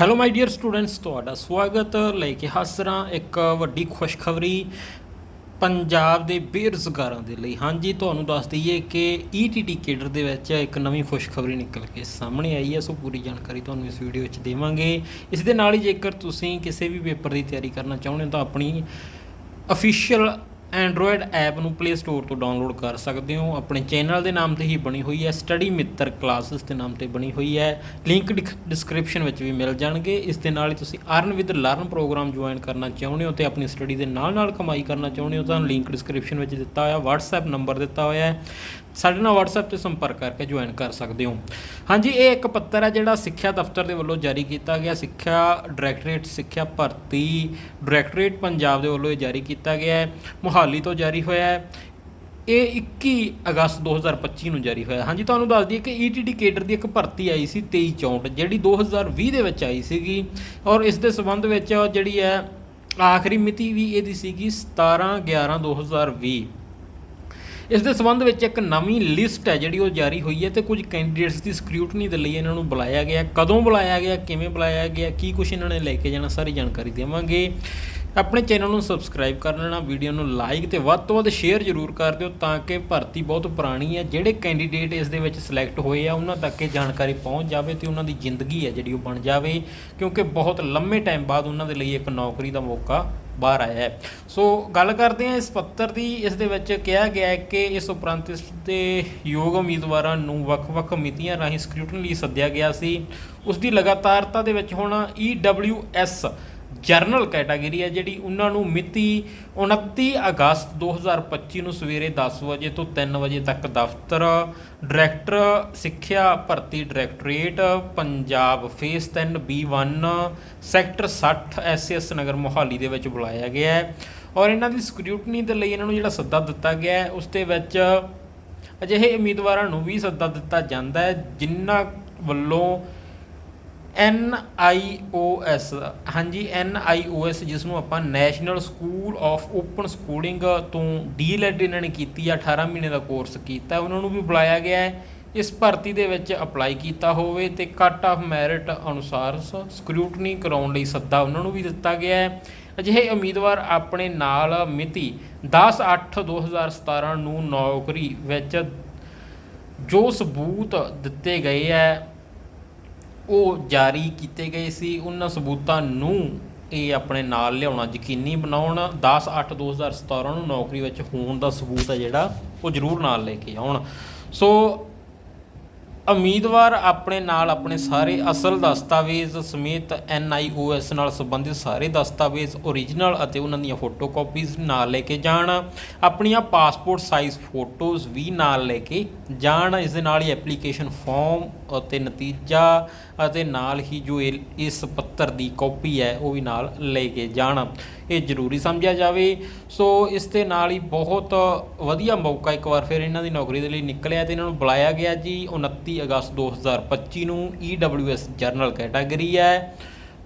Hello ਮਾਈ dear students ਤੁਹਾਡਾ ਸਵਾਗਤ ਲੈ ਕੇ ਹਾਜ਼ਰਾਂ ਇੱਕ ਵੱਡੀ ਖੁਸ਼ਖਬਰੀ ਪੰਜਾਬ ਦੇ ਬੇਰੁਜ਼ਗਾਰਾਂ ਦੇ ਲਈ। ਹਾਂਜੀ, ਤੁਹਾਨੂੰ ਦੱਸ ਦਈਏ ਕਿ ETT ਕੇਡਰ ਦੇ ਵਿੱਚ ਇੱਕ ਨਵੀਂ ਖੁਸ਼ਖਬਰੀ ਨਿਕਲ ਕੇ ਸਾਹਮਣੇ ਆਈ ਹੈ, ਸੋ ਪੂਰੀ ਜਾਣਕਾਰੀ ਤੁਹਾਨੂੰ ਇਸ ਵੀਡੀਓ ਵਿੱਚ ਦੇਵਾਂਗੇ। ਇਸ ਦੇ ਨਾਲ ਹੀ ਜੇਕਰ ਤੁਸੀਂ ਕਿਸੇ ਵੀ ਪੇਪਰ ਦੀ ਤਿਆਰੀ ਕਰਨਾ ਚਾਹੁੰਦੇ ਹੋ ਤਾਂ ਆਪਣੀ ਅਫੀਸ਼ੀਅਲ ਐਂਡਰੋਇਡ ਐਪ ਨੂੰ ਪਲੇ ਸਟੋਰ ਤੋਂ ਡਾਊਨਲੋਡ ਕਰ ਸਕਦੇ ਹੋ। ਆਪਣੇ ਚੈਨਲ ਦੇ ਨਾਮ ਤੇ ਹੀ ਬਣੀ ਹੋਈ ਹੈ ਸਟੱਡੀ ਮਿੱਤਰ ਕਲਾਸਿਸ ਦੇ ਨਾਮ ਤੇ ਬਣੀ ਹੋਈ ਹੈ। ਲਿੰਕ ਡਿਸਕ੍ਰਿਪਸ਼ਨ ਵਿੱਚ ਵੀ ਮਿਲ ਜਾਣਗੇ। ਇਸ ਦੇ ਨਾਲ ਹੀ ਤੁਸੀਂ earn with learn program join ਕਰਨਾ ਚਾਹੁੰਦੇ ਹੋ ਤੇ ਆਪਣੀ ਸਟੱਡੀ ਦੇ ਨਾਲ ਨਾਲ ਕਮਾਈ ਕਰਨਾ ਚਾਹੁੰਦੇ ਹੋ ਤਾਂ ਲਿੰਕ ਡਿਸਕ੍ਰਿਪਸ਼ਨ ਵਿੱਚ ਦਿੱਤਾ ਹੋਇਆ, WhatsApp ਨੰਬਰ ਦਿੱਤਾ ਹੋਇਆ ਹੈ। ਸਾਡੇ ਨਾਲ WhatsApp ਤੇ ਸੰਪਰਕ ਕਰਕੇ ਜੁਆਇਨ ਕਰ ਸਕਦੇ ਹੋ। ਹਾਂਜੀ, ਇਹ ਇੱਕ ਪੱਤਰ ਹੈ ਜਿਹੜਾ ਸਿੱਖਿਆ ਦਫ਼ਤਰ ਦੇ ਵੱਲੋਂ ਜਾਰੀ ਕੀਤਾ ਗਿਆ। ਸਿੱਖਿਆ ਡਾਇਰੈਕਟੋਰੇਟ ਸਿੱਖਿਆ ਭਰਤੀ ਡਾਇਰੈਕਟੋਰੇਟ ਪੰਜਾਬ ਦੇ ਵੱਲੋਂ ਇਹ ਜਾਰੀ ਕੀਤਾ ਗਿਆ ਹੈ। ਮੁਹਾਲੀ ਤੋਂ ਜਾਰੀ ਹੋਇਆ ਹੈ। ਇਹ 21 ਅਗਸਤ 2025 ਨੂੰ ਜਾਰੀ ਹੋਇਆ। ਹਾਂਜੀ, ਤੁਹਾਨੂੰ ਦੱਸ ਦਈਏ ਕਿ ETT ਕੇਡਰ ਦੀ ਇੱਕ ਭਰਤੀ ਆਈ ਸੀ 2364 ਜਿਹੜੀ 2020 ਦੇ ਵਿੱਚ ਆਈ ਸੀਗੀ। ਔਰ ਇਸ ਦੇ ਸੰਬੰਧ ਵਿੱਚ ਜਿਹੜੀ ਹੈ, ਆਖਰੀ ਮਿਤੀ ਵੀ ਇਹਦੀ ਸੀਗੀ 17 11 2020 ਇਸ ਦੇ ਸੰਬੰਧ ਵਿੱਚ ਇੱਕ ਨਵੀਂ ਲਿਸਟ ਹੈ ਜਿਹੜੀ ਉਹ ਜਾਰੀ ਹੋਈ ਹੈ ਤੇ ਕੁਝ ਕੈਂਡੀਡੇਟਸ ਦੀ ਸਕ੍ਰਿਊਟਨੀ ਦੇ ਲਈ ਇਹਨਾਂ ਨੂੰ ਬੁਲਾਇਆ ਗਿਆ। ਕਦੋਂ ਬੁਲਾਇਆ ਗਿਆ, ਕਿਵੇਂ ਬੁਲਾਇਆ ਗਿਆ, ਕੀ ਕੁਝ ਇਹਨਾਂ ਨੇ ਲੈ ਕੇ ਜਾਣਾ, ਸਾਰੀ ਜਾਣਕਾਰੀ ਦੇਵਾਂਗੇ। ਆਪਣੇ ਚੈਨਲ ਨੂੰ ਸਬਸਕ੍ਰਾਈਬ ਕਰ ਲੈਣਾ, ਵੀਡੀਓ ਨੂੰ ਲਾਈਕ ਤੇ ਵੱਧ ਤੋਂ ਵੱਧ ਸ਼ੇਅਰ ਜ਼ਰੂਰ ਕਰ ਦਿਓ ਤਾਂ ਕਿ ਭਰਤੀ ਬਹੁਤ ਪੁਰਾਣੀ ਹੈ। ਜਿਹੜੇ ਕੈਂਡੀਡੇਟ ਇਸ ਦੇ ਵਿੱਚ ਸਿਲੈਕਟ ਹੋਏ ਆ, ਉਹਨਾਂ ਤੱਕ ਇਹ ਜਾਣਕਾਰੀ ਪਹੁੰਚ ਜਾਵੇ ਤੇ ਉਹਨਾਂ ਦੀ ਜ਼ਿੰਦਗੀ ਹੈ ਜਿਹੜੀ ਉਹ ਬਣ ਜਾਵੇ, ਕਿਉਂਕਿ ਬਹੁਤ ਲੰਮੇ ਟਾਈਮ ਬਾਅਦ ਉਹਨਾਂ ਦੇ ਲਈ ਇੱਕ ਨੌਕਰੀ ਦਾ ਮੌਕਾ ਬਾਹਰ ਆਇਆ ਹੈ। ਸੋ ਗੱਲ ਕਰਦੇ ਹਾਂ ਇਸ ਪੱਤਰ ਦੀ। ਇਸ ਦੇ ਵਿੱਚ ਕਿਹਾ ਗਿਆ ਹੈ ਕਿ ਇਸ ਉਪਰੰਤ ਇਸ ਦੇ ਯੋਗ ਉਮੀਦਵਾਰਾਂ ਨੂੰ ਵੱਖ-ਵੱਖ ਮਿਤੀਆਂ ਰਾਹੀਂ ਸਕ੍ਰੂਟਨੀ ਲਈ ਸੱਦਿਆ ਗਿਆ ਸੀ। ਉਸ ਦੀ ਲਗਾਤਾਰਤਾ ਦੇ ਵਿੱਚ ਹੁਣ EWS ਜਰਨਲ ਕੈਟਾਗਰੀ ਹੈ ਜਿਹੜੀ ਉਹਨਾਂ ਨੂੰ ਮਿਤੀ 29 ਅਗਸਤ 2025 ਨੂੰ ਸਵੇਰੇ 10 ਵਜੇ ਤੋਂ 3 ਵਜੇ ਤੱਕ ਦਫ਼ਤਰ, ਡਾਇਰੈਕਟਰ, ਸਿੱਖਿਆ ਭਰਤੀ directorate, Punjab phase 3 B1 sector 60 SS Nagar Mohali ਦੇ ਵਿੱਚ ਬੁਲਾਇਆ ਗਿਆ ਹੈ ਔਰ ਇਹਨਾਂ ਦੀ ਸਕ੍ਰੂਟਨੀ ਦੇ ਲਈ ਇਹਨਾਂ ਨੂੰ ਜਿਹੜਾ ਸੱਦਾ ਦਿੱਤਾ ਗਿਆ ਹੈ, ਉਸ ਦੇ ਵਿੱਚ ਅਜਿਹੇ ਉਮੀਦਵਾਰਾਂ ਨੂੰ ਵੀ ਸੱਦਾ ਦਿੱਤਾ ਜਾਂਦਾ ਹੈ, ਜਿਨ੍ਹਾਂ ਵੱਲੋਂ ਐਨ ਆਈ ਓ ਐਸ, ਹਾਂਜੀ, ਐਨ ਆਈ ਓ ਐਸ ਜਿਸ ਨੂੰ ਆਪਾਂ national school of open schooling ਤੋਂ ਡੀਐਲਐਡ ਇਹਨਾਂ ਨੇ ਕੀਤੀ ਆ 18 ਮਹੀਨੇ ਦਾ ਕੋਰਸ ਕੀਤਾ। ਉਹਨਾਂ ਨੂੰ ਵੀ ਬੁਲਾਇਆ ਗਿਆ ਹੈ। ਇਸ ਭਰਤੀ ਦੇ ਵਿੱਚ ਅਪਲਾਈ ਕੀਤਾ ਹੋਵੇ ਤੇ ਕੱਟ ਆਫ ਮੈਰਿਟ ਅਨੁਸਾਰ ਸਕ੍ਰੂਟਨੀ ਕਰਾਉਣ ਲਈ ਸੱਦਾ ਉਹਨਾਂ ਨੂੰ ਵੀ ਦਿੱਤਾ ਗਿਆ ਹੈ। ਅਜਿਹੇ ਉਮੀਦਵਾਰ ਆਪਣੇ ਨਾਲ ਮਿਤੀ 10/8/2017 ਨੂੰ ਨੌਕਰੀ ਵਿੱਚ ਜੋ ਸਬੂਤ ਦਿੱਤੇ ਗਏ ਹੈ। ਉਹ ਜਾਰੀ ਕੀਤੇ ਗਏ ਸੀ, ਉਹਨਾਂ ਸਬੂਤਾਂ ਨੂੰ ਇਹ ਆਪਣੇ ਨਾਲ ਲਿਆਉਣਾ ਯਕੀਨੀ ਬਣਾਉਣ 10/8/2017 ਨੂੰ ਨੌਕਰੀ ਵਿੱਚ ਹੋਣ ਦਾ ਸਬੂਤ ਹੈ ਜਿਹੜਾ, ਉਹ ਜ਼ਰੂਰ ਨਾਲ ਲੈ ਕੇ ਆਉਣ। ਸੋ, ਉਮੀਦਵਾਰ ਆਪਣੇ ਨਾਲ ਆਪਣੇ ਸਾਰੇ ਅਸਲ ਦਸਤਾਵੇਜ਼ ਸਮੇਤ ਐਨਆਈਓਐਸ ਨਾਲ ਸੰਬੰਧਿਤ ਸਾਰੇ ਦਸਤਾਵੇਜ਼ ਓਰੀਜਨਲ ਅਤੇ ਉਹਨਾਂ ਦੀਆਂ ਫੋਟੋਕਾਪੀਜ਼ ਨਾਲ ਲੈ ਕੇ ਜਾਣ। ਆਪਣੀਆਂ ਪਾਸਪੋਰਟ ਸਾਈਜ਼ ਫੋਟੋਜ਼ ਵੀ ਨਾਲ ਲੈ ਕੇ ਜਾਣ। ਇਸ ਦੇ ਨਾਲ ਹੀ ਐਪਲੀਕੇਸ਼ਨ ਫਾਰਮ ਅਤੇ ਨਤੀਜਾ ਅਤੇ ਨਾਲ ਹੀ ਜੋ ਇਹ- ਇਸ ਪੱਤਰ ਦੀ ਕਾਪੀ ਹੈ, ਉਹ ਵੀ ਨਾਲ ਲੈ ਕੇ ਜਾਣ। ਇਹ ਜ਼ਰੂਰੀ ਸਮਝਿਆ ਜਾਵੇ। ਸੋ ਇਸ ਦੇ ਨਾਲ ਹੀ ਬਹੁਤ ਵਧੀਆ ਮੌਕਾ ਇੱਕ ਵਾਰ ਫਿਰ ਇਹਨਾਂ ਦੀ ਨੌਕਰੀ ਦੇ ਲਈ ਨਿਕਲਿਆ ਤੇ ਇਹਨਾਂ ਨੂੰ ਬੁਲਾਇਆ ਗਿਆ ਜੀ। 29 ਅਗਸਤ 2025 ਨੂੰ EWS ਜਰਨਲ ਕੈਟਾਗਰੀ ਹੈ।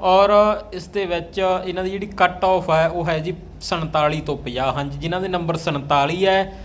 ਔਰ ਇਸ ਦੇ ਵਿੱਚ ਇਹਨਾਂ ਦੀ ਜਿਹੜੀ ਕੱਟ ਆਫ ਹੈ, ਉਹ ਹੈ ਜੀ 47 ਤੋਂ 50 ਹਾਂਜੀ, ਜਿਨ੍ਹਾਂ ਦੇ ਨੰਬਰ 47 ਹੈ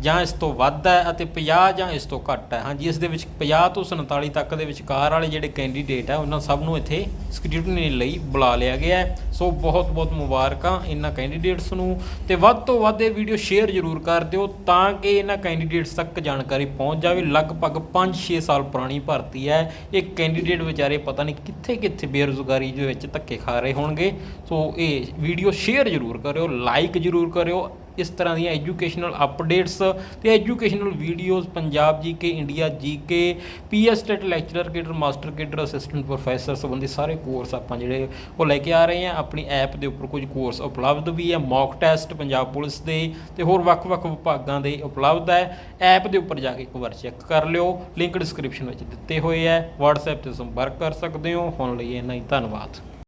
ਜਾਂ ਇਸ ਤੋਂ ਵੱਧ ਹੈ ਅਤੇ 50 ਜਾਂ ਇਸ ਤੋਂ ਘੱਟ ਹੈ। ਹਾਂਜੀ, ਇਸ ਦੇ ਵਿੱਚ 50 ਤੋਂ 47 ਤੱਕ ਦੇ ਵਿਚਕਾਰ ਵਾਲੇ ਜਿਹੜੇ ਕੈਂਡੀਡੇਟ ਹੈ, ਉਹਨਾਂ ਸਭ ਨੂੰ ਇੱਥੇ ਸਕ੍ਰੂਟਨੀ ਲਈ ਬੁਲਾ ਲਿਆ ਗਿਆ ਹੈ। ਸੋ ਬਹੁਤ ਬਹੁਤ ਮੁਬਾਰਕਾਂ ਇਹਨਾਂ ਕੈਂਡੀਡੇਟਸ ਨੂੰ ਤੇ ਵੱਧ ਤੋਂ ਵੱਧ ਇਹ ਵੀਡੀਓ ਸ਼ੇਅਰ ਜ਼ਰੂਰ ਕਰ ਦਿਓ ਤਾਂ ਕਿ ਇਹਨਾਂ ਕੈਂਡੀਡੇਟਸ ਤੱਕ ਜਾਣਕਾਰੀ ਪਹੁੰਚ ਜਾਵੇ। ਲਗਭਗ 5-6 ਸਾਲ ਪੁਰਾਣੀ ਭਰਤੀ ਹੈ। ਇਹ ਕੈਂਡੀਡੇਟ ਵਿਚਾਰੇ ਪਤਾ ਨਹੀਂ ਕਿੱਥੇ ਕਿੱਥੇ ਬੇਰੁਜ਼ਗਾਰੀ ਦੇ ਵਿੱਚ ਧੱਕੇ ਖਾ ਰਹੇ ਹੋਣਗੇ। ਸੋ ਇਹ ਵੀਡੀਓ ਸ਼ੇਅਰ ਜ਼ਰੂਰ ਕਰਿਓ ਲਾਈਕ ਜ਼ਰੂਰ ਕਰਿਓ ਇਸ ਤਰ੍ਹਾਂ ਦੀਆਂ ਐਜੂਕੇਸ਼ਨਲ ਅਪਡੇਟਸ ਤੇ educational videos Punjab GK India GK PS TET lecturer cadre master cadre assistant professor ਸੰਬੰਧੀ ਸਾਰੇ ਕੋਰਸ ਆਪਾਂ ਜਿਹੜੇ ਉਹ ਲੈ ਕੇ ਆ ਰਹੇ ਹਾਂ। ਆਪਣੀ ਐਪ ਦੇ ਉੱਪਰ ਕੁਝ ਕੋਰਸ ਉਪਲਬਧ ਵੀ ਹੈ। ਮੌਕ ਟੈਸਟ ਪੰਜਾਬ ਪੁਲਿਸ ਦੇ ਤੇ ਹੋਰ ਵੱਖ-ਵੱਖ ਵਿਭਾਗਾਂ ਦੇ ਉਪਲਬਧ ਹੈ। ਐਪ ਦੇ ਉੱਪਰ ਜਾ ਕੇ ਇੱਕ ਵਾਰ ਚੈੱਕ ਕਰ ਲਿਓ। ਲਿੰਕ ਡਿਸਕ੍ਰਿਪਸ਼ਨ ਵਿੱਚ ਦਿੱਤੇ ਹੋਏ ਹੈ। WhatsApp ਤੇ ਸੰਪਰਕ ਕਰ ਸਕਦੇ ਹੋ। ਹੁਣ ਲਈ ਇੰਨਾ ਹੀ। ਧੰਨਵਾਦ।